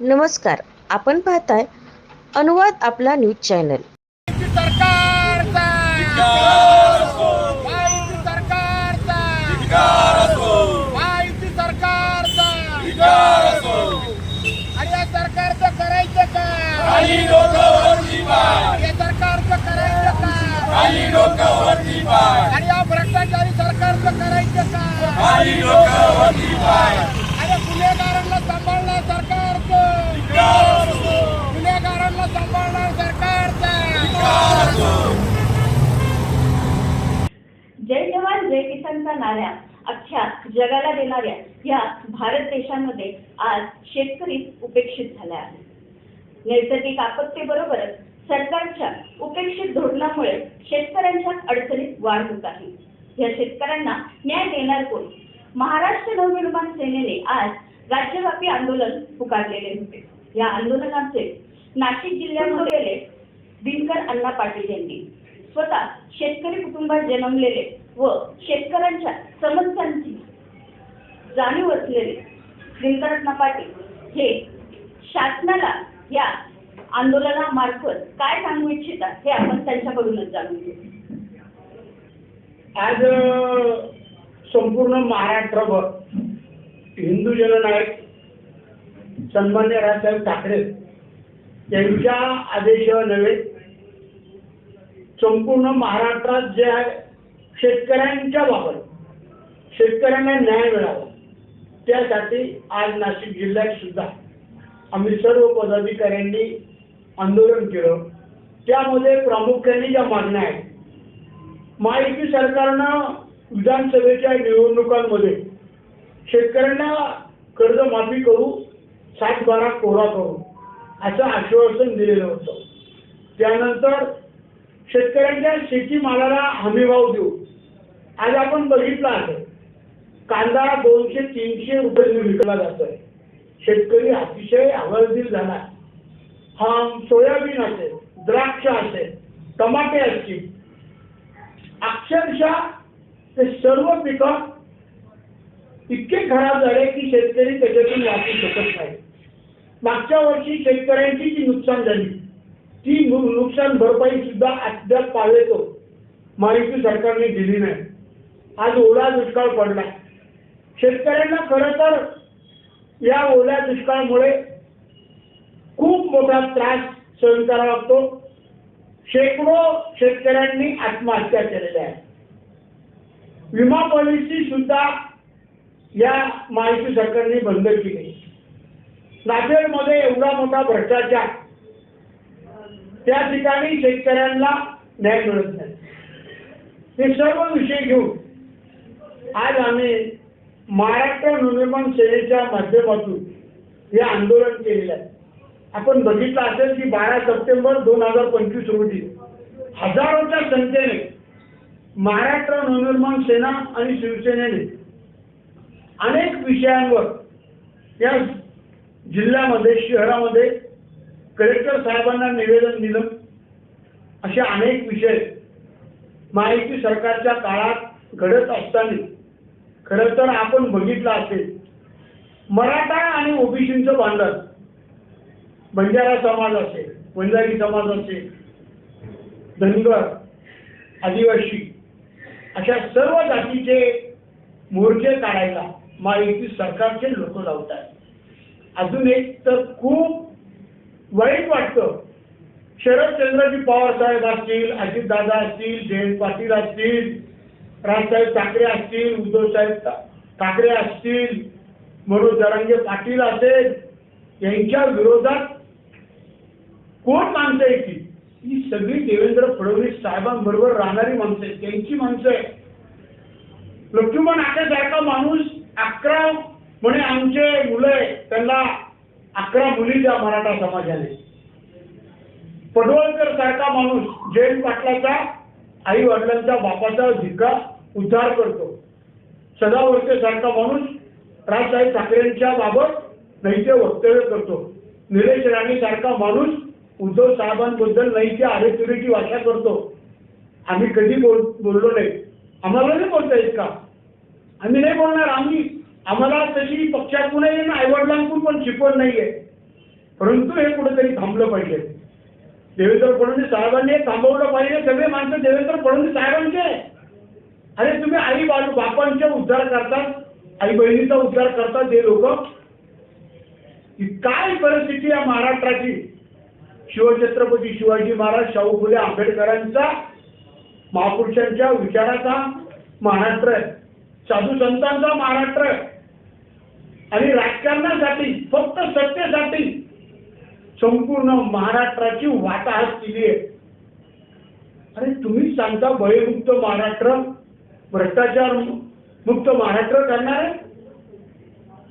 नमस्कार आपण पाहताय अनुवाद आपला न्यूज चॅनल. सरकारचा माहिती सरकारचा माहिती सरकारचा आणि या सरकारचं करायचं का या सरकारचं करायचं का आणि या भ्रष्टाचारी सरकारचं करायचं का आणि गुन्हेगारांना सांभाळणार सरकारचं गुन्हेगारांना सांभाळणार सरकारचं जय जवान जय किसानचा नाऱ्या अख्ख्या जगाला देणाऱ्या या भारत देशामध्ये आज शेतकरी उपेक्षित झाला आहे नैसर्गिक आपत्तीबरोबरच सरकारच्या उपेक्षित धोरणामुळे शेतकऱ्यांच्या अडचणीत वाढ होत आहे. या शेतकऱ्यांना न्याय देणार कोण? महाराष्ट्र नवनिर्माण सेनेने आज राज्यव्यापी आंदोलन पुकारलेले होते. या आंदोलनाचे नाशिक जिल्ह्यामध्ये दिनकर अण्णा पाटील यांनी. स्वतः शेतकरी कुटुंबात जन्मलेले व शेतकऱ्यांच्या समस्यांची जाणीव असलेले दिनकर अण्णा पाटील हे शासनाला या आंदोलनामार्फत काय सांगू इच्छितात हे आपण त्यांच्याकडूनच जाणून घेऊ. आज संपूर्ण महाराष्ट्रभर हिंदू जननायक सन्मान्य राजसाहेब ठाकरे त्यांच्या आदेशावर नव्हे. संपूर्ण महाराष्ट्रात जे आहे शेतकऱ्यांच्या बाबत शेतकऱ्यांना न्याय मिळावा त्यासाठी आज नाशिक जिल्ह्यात सुद्धा आम्ही सर्व पदाधिकाऱ्यांनी आंदोलन केलं. त्यामध्ये प्रामुख्याने ज्या मागण्या आहेत महायुती सरकारनं विधानसभेच्या निवडणुकांमध्ये शेतकऱ्यांना कर्जमाफी करू सात बारा कोरा करू. असं आश्वासन दिलेलं होतं. त्यानंतर शेतकऱ्यांच्या शेतीमालाला हमीभाव देऊ आज आपण बघितलं आहे कांदा दोनशे तीनशे रुपये विकला जातोय. शेतकरी अतिशय आवर्जील झाला. हा सोयाबीन असेल द्राक्ष असेल टमाटे असतील. अक्षरशः ते सर्व पिकं इतके खराब झाले की शेतकरी त्याच्यातून वाचू शकत नाही. मागच्या वर्षी शेतकऱ्यांची जी नुकसान झाली ती नुकसान भरपाई सुद्धा अद्याप पावेतो माहिती सरकारने दिली नाही. आज ओला दुष्काळ पडला. शेतकऱ्यांना खरं तर या ओल्या दुष्काळामुळे खूप मोठा त्रास सहन करावा लागतो. शेकडो शेतकऱ्यांनी आत्महत्या केलेल्या आहेत. विमा पॉलिसी सुद्धा या माहिती सरकारने बंद केली. नांदेडमध्ये एवढा मोठा भ्रष्टाचार. त्या ठिकाणी शेतकऱ्यांना न्याय मिळत नाही. हे सर्व विषय घेऊन आज आम्ही महाराष्ट्र नवनिर्माण सेनेच्या माध्यमातून हे आंदोलन केलेलं आहे. आपण बघितलं असेल की बारा सप्टेंबर दोन हजार पंचवीस रोजी हजारोच्या संख्येने महाराष्ट्र नवनिर्माण सेना आणि शिवसेनेने अनेक विषयांवर या जिल्ह्यामध्ये शहरामध्ये कलेक्टर साहेबांना निवेदन दिलं. असे अनेक विषय माहिती सरकारच्या काळात घडत असताना खरं तर आपण बघितलं असेल. मराठा आणि ओबीसीचं भांडण बंजारा समाज असेल बंजारी समाज असेल धनगर आदिवासी अशा सर्व जातीचे मोर्चे काढायला माहिती सरकारचे लोक लावतात. अजून एक तर खूप वाईट वाटतं. शरदचंद्रजी पवार साहेब असतील अजितदादा असतील जयंत पाटील असतील राजसाहेब ठाकरे असतील उद्धवसाहेब ठाकरे असतील मनोज जरांगे पाटील असेल यांच्या विरोधात कोण माणसं आहे ती? ही सगळी देवेंद्र फडणवीस साहेबांबरोबर राहणारी माणसं आहेत. त्यांची माणसं आहे लक्ष्मण आटेसारखा माणूस अकरा म्हणे आमचे मुलं त्यांना अकरा मुली त्या मराठा समाजाने पडवळकर सारखा माणूस जैन पाटलाचा आई वडिलांच्या बापाचा झिका उद्धार करतो. सदावर्ते सारखा माणूस राजसाहेब ठाकरेंच्या बाबत नैते वक्तव्य करतो. निलेश राणे सारखा माणूस उद्धव साहेबांबद्दल नैते आरेतुरीची भाषा करतो. आम्ही कधी बोल बोललो नाही. आम्हाला नाही बोलता येत का? आम्ही नाही बोलणार आम्ही आम्हाला तशी पक्षातूनही आई आईवडिलांकडून पण शिकवण नाहीये. परंतु हे कुठेतरी थांबलं पाहिजे. देवेंद्र फडणवीस साहेबांनी थांबवलं पाहिजे. सगळे माणसं देवेंद्र फडणवीस साहेबांचे अरे तुम्ही आई बाजू बापांचा उद्धार करतात आई बहिणीचा उद्धार करतात हे लोक. काय परिस्थिती या महाराष्ट्राची? शिवछत्रपती शिवाजी महाराज शाहू फुले आंबेडकरांचा महापुरुषांच्या विचाराचा महाराष्ट्र आहे. साधू संतांचा महाराष्ट्र आहे. आणि राजकारणासाठी फक्त सत्तेसाठी संपूर्ण महाराष्ट्राची वाताहत केली आहे. अरे तुम्ही सांगता भयमुक्त महाराष्ट्र भ्रष्टाचार मुक्त महाराष्ट्र करणार आहे?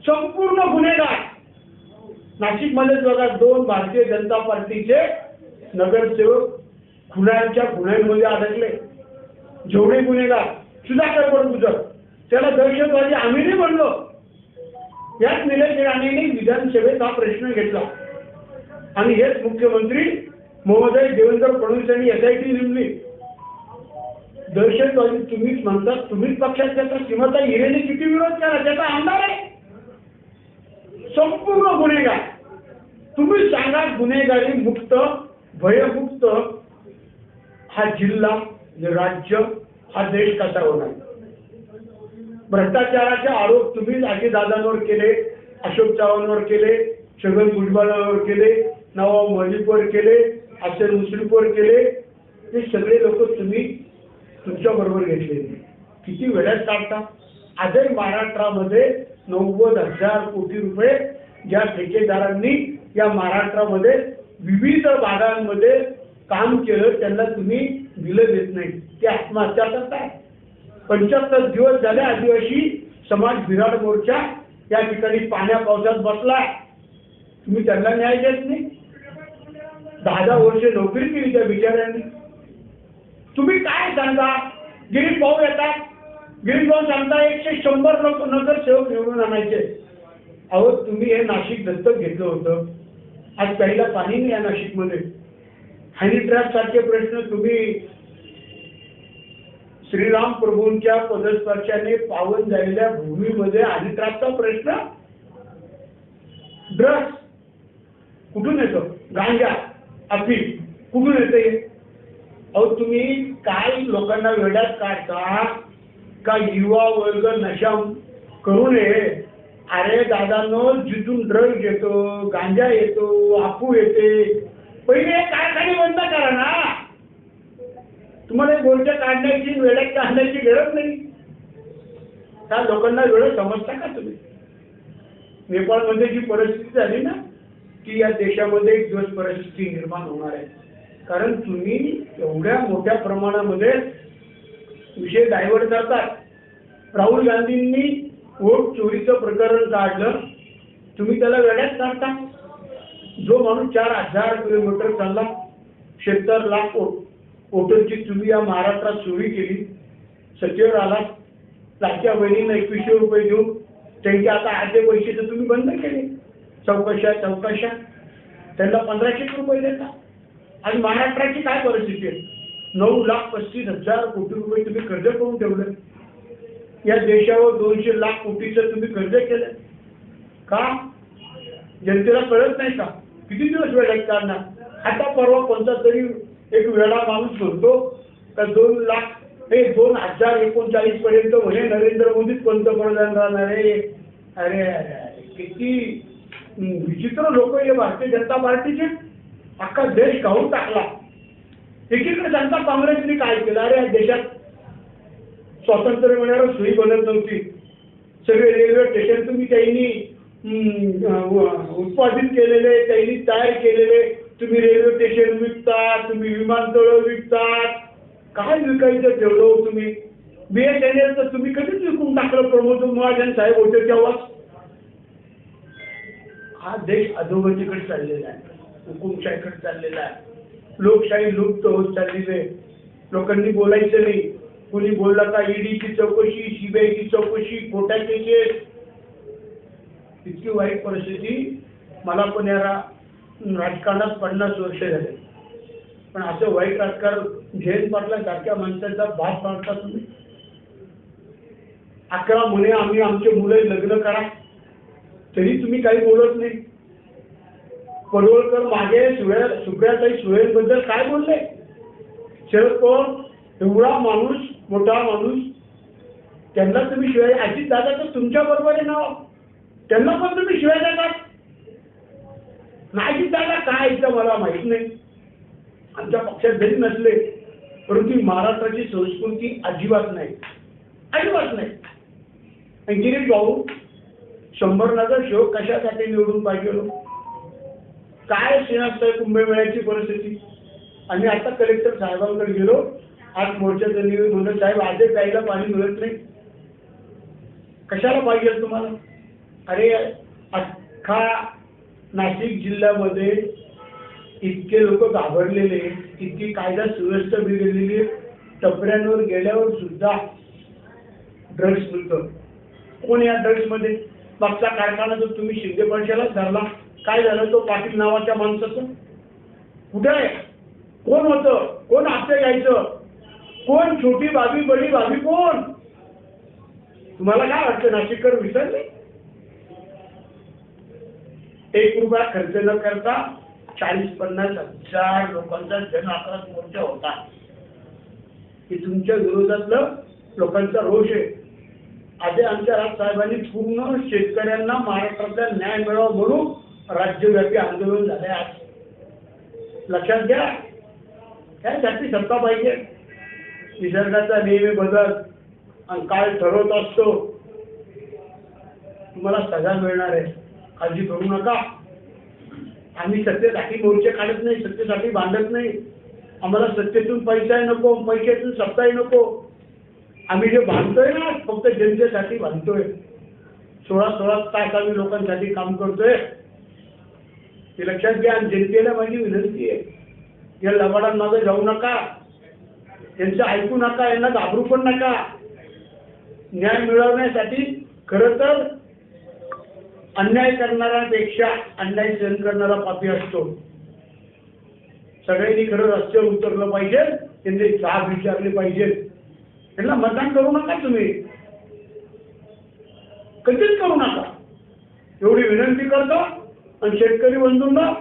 संपूर्ण गुन्हेगार. नाशिकमध्येच बघा दोन भारतीय जनता पार्टीचे नगरसेवक खुनांच्या खुनांमध्ये अडकले. जेवढे गुन्हेगार सुधाकर तुझं त्याला दहशतवादी आम्ही नाही म्हणलो याच निलेश राणेंनी विधानसभेत हा प्रश्न घेतला. आणि हेच मुख्यमंत्री महोदय देवेंद्र फडणवीस यांनी एस आय टी नेमली दहशतवादी तुम्हीच म्हणतात तुम्हीच पक्षात त्याचा सीमाता हिरेने किती विरोध करा त्याचा आमदार आहे. संपूर्ण गुन्हेगार. तुम्ही सांगा गुन्हेगारी मुक्त भयमुक्त हा जिल्हा राज्य हा देश कसा होणार? भ्रष्टाचाराचे आरोप तुम्ही अजितदादांवर केले अशोक चव्हाणवर केले छगन भुजबळांवर केले नवाब मलिकवर केले असेल मुश्रीफवर केले हे सगळे लोक तुम्ही तुमच्या बरोबर घेतले. किती वेळात काढता? आजही महाराष्ट्रामध्ये नव्वद हजार कोटी रुपये ज्या ठेकेदारांनी या महाराष्ट्रामध्ये विविध भागांमध्ये काम केलं त्यांना तुम्ही दिलं देत नाही. ते आत्महत्या करताय. पंच्याहत्तर दिवस झाले आदिवासी समाज विराट मोर्चा या ठिकाणी पाण्या पावसात बसला. तुम्ही त्यांना न्याय देत नाही. दहा दहा वर्ष नोकरी केली त्या बिचाऱ्यांनी. तुम्ही काय सांगा? गिरीत भाऊ येतात. गिरीत भाऊ सांगता एकशे शंभर लोक नगरसेवक निवडून आणायचे. अहो तुम्ही हे नाशिक दत्तक घेतलं होतं. आज पहिला पाणी नाही या नाशिकमध्ये. हॅनी ट्रॅप सारखे प्रश्न तुम्ही श्रीराम प्रभूंच्या पदस्पर्शाने पावन झालेल्या भूमीमध्ये हॅनी प्रश्न ड्रग्स कुठून येतो? गांजा अफी कुठून येते? अहो तुम्ही काय लोकांना वेड्यात काढता? का युवा वर्ग नशा करू नये? अरे दादांनो जिथून ड्रग येतो गांजा येतो आपू येते पहिले कारखाने बंद करा ना. तुम्हाला गोष्ट काढण्याची वेळेत काढण्याची गरज नाही. त्या लोकांना वेळ समजता का तुम्ही? नेपाळमध्ये जी परिस्थिती झाली ना ती या देशामध्ये एक दिवस परिस्थिती निर्माण होणार आहे. कारण तुम्ही एवढ्या मोठ्या प्रमाणामध्ये विषय डायव्हर्ट करतात. राहुल गांधींनी वोट चोरीचं प्रकरण काढलं तुम्ही त्याला वेड्यात काढता. जो माणूस चार हजार किलोमीटर चालला सत्तर लाख वोट कोटनची तुम्ही या महाराष्ट्रात चोरी केली. सचिवर आला त्याच्या बहिणींना एकवीसशे रुपये देऊन त्यांचे आता अर्धे पैसे तर तुम्ही बंद केले. चौकशा चौकशा. त्यांना पंधराशे रुपये देता. आणि महाराष्ट्राची काय परिस्थिती आहे? नऊ लाख पस्तीस हजार कोटी रुपये तुम्ही कर्ज करून ठेवलं. या देशावर दोनशे लाख कोटीचं तुम्ही कर्ज केलं. का? जनतेला कळत नाही का? किती दिवस वेळ लागणार आता परवा कोणता तरी एक वेळा माणूस म्हणतो का दोन लाख हे दोन हजार एकोणचाळीस पर्यंत म्हणे नरेंद्र मोदीच पंतप्रधान राहणार आहे. अरे अरे किती विचित्र लोक हे भारतीय जनता पार्टीचे अख्खा देश खाऊन टाकला. एकीकडे जनता काँग्रेसने काय केलं? अरे या देशात स्वातंत्र्य मिळणार सोयी बनत नव्हती. सगळे रेल्वे स्टेशन तुम्ही त्यांनी उत्पादन उत्पादित केलेले त्यांनी तयार केलेले तुम्ही रेल्वे स्टेशन विकतात तुम्ही विमानतळ विकतात. काय विकायचं ठेवलं हो तुम्ही? बीएसएनएल तर तुम्ही कधीच विकून टाकलं प्रमोद महाजन साहेब होते तेव्हाच हा देश अधोगतीकडे चाललेला आहे. हुकुमशाहीकडे चाललेला आहे. लोकशाही लुप्त होत चाललेली आहे. लोकांनी बोलायचं नाही. कोणी बोलला का ईडीची चौकशी सीबीआयची चौकशी खोट्याचे केस इतकी वाईट परिस्थिती मला पण यारा राजकारणात पन्नास वर्ष झाले पण असं वाईट राजकारण जयंत पाटला सारख्या माणसाचा भाग पाडता तुम्ही? अकरा मुले आम्ही आमचे मुलं लग्न करा. तरी तुम्ही काही बोलत नाही. पडवळकर मागे सुळ्या सुप्रियाताई सुळेबद्दल काय बोलले? शरद पवार एवढा माणूस मोठा माणूस त्यांना तुम्ही शिवाय अजित दादा तर तुमच्या बरोबर आहे ना? त्यांना पण तुम्ही शिवाय देतात नाही दादा काय इथं मला माहीत नाही. आमच्या पक्षात जरी नसले परंतु महाराष्ट्राची संस्कृती अजिबात नाही. अजिबात नाही. गिरीश भाऊ शंभर नगर शोक कशासाठी निवडून पाहिजे हो? काय श्रीनाथ कुंभमेळ्याची परिस्थिती? आम्ही आता कलेक्टर साहेबांकडे गेलो. आज मोर्चाचं निवेदन म्हणलं साहेब आजही प्यायला पाणी मिळत नाही. कशाला पाहिजे तुम्हाला? अरे अख्खा नाशिक जिल्ह्यामध्ये इतके लोक घाबरलेले इतकी कायदा सुव्यवस्था बिघडलेली टपऱ्यांवर गेल्यावर सुद्धा ड्रग्स मिळतं. कोण या ड्रग्समध्ये? मागचा कारखाना जर तुम्ही शिंदे पक्षालाच धरला काय झालं? तो पाटील नावाच्या माणसाचं? कुठे आहे? कोण होतं? कोण आपल्या घ्यायचं? कोण छोटी बाबी बडी बाबी कोण? तुम्हाला काय वाटतं? नाशिककर विसरले? एक रुपया खर्च न करता चाळीस पन्नास हजार लोकांचा जन आक्रांत मोर्चा होता. की तुमच्या विरोधातलं लोकांचा रोष आहे. आधी आमच्या राजसाहेबांनी पूर्ण शेतकऱ्यांना महाराष्ट्रातला न्याय मिळावा म्हणून राज्यव्यापी आंदोलन झाले आज. लक्षात घ्या त्यासाठी सत्ता पाहिजे? निसर्गाचा नेहमी बदल आणि काळ ठरवत असतो. तुम्हाला सजा मिळणार आहे. काळजी करू नका. आम्ही सत्तेसाठी मोर्चे काढत नाही सत्तेसाठी बांधत नाही. आम्हाला सत्तेतून पैसाही नको पैशातून सत्ताही नको. आम्ही जे बांधतोय ना फक्त जनतेसाठी बांधतोय सोळा सोळा तास आम्ही लोकांसाठी काम करतोय. ते लक्षात घ्या आणि जनतेला माझी विनंती आहे. या लबाडांमागे जाऊ नका. त्यांचं ऐकू नका यांना घाबरू पण नका. न्याय मिळवण्यासाठी खरं तर अन्याय करणाऱ्यापेक्षा अन्याय सहन करणारा पापी असतो. सगळ्यांनी खरं रस्त्यावर उतरलं पाहिजे त्यांनी जाब विचारले पाहिजे. त्यांना मतदान करू नका तुम्ही. कधीच करू नका. एवढी विनंती करतो आणि शेतकरी बंधूंना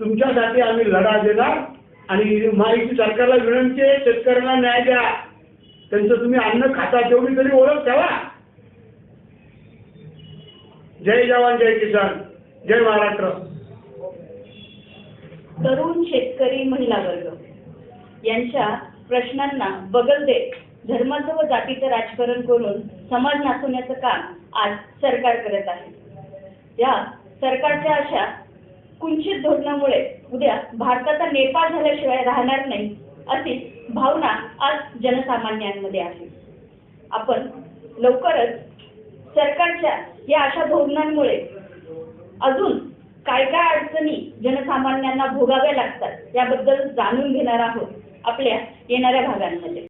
तुमच्यासाठी आम्ही लढा देणार आणि माहिती सरकारला विनंती आहे शेतकऱ्यांना न्याय द्या. त्यांचं तुम्ही अन्न खाता तेवढी तरी ओळख ठेवा. जय जवान जय किसान जय महाराष्ट्र. तरुण शेतकरी महिला वर्ग. यांच्या प्रश्नांना बगल देत धर्माचं व जातीचं राजकारण करून समाज नाचवण्याचं काम आज सरकार करत आहे. या सरकारच्या अशा कुंचित धोरणामुळे उद्या भारताचा नेपाळ झाल्याशिवाय राहणार नाही अशी भावना आज जनसामान्यांमध्ये आहे. आपण लवकरच सरकारच्या या अशा धोरणांमुळे अजून काय काय अडचणी जनसामान्यांना भोगाव्या लागतात याबद्दल जाणून घेणार आहोत आपल्या येणाऱ्या भागांमध्ये.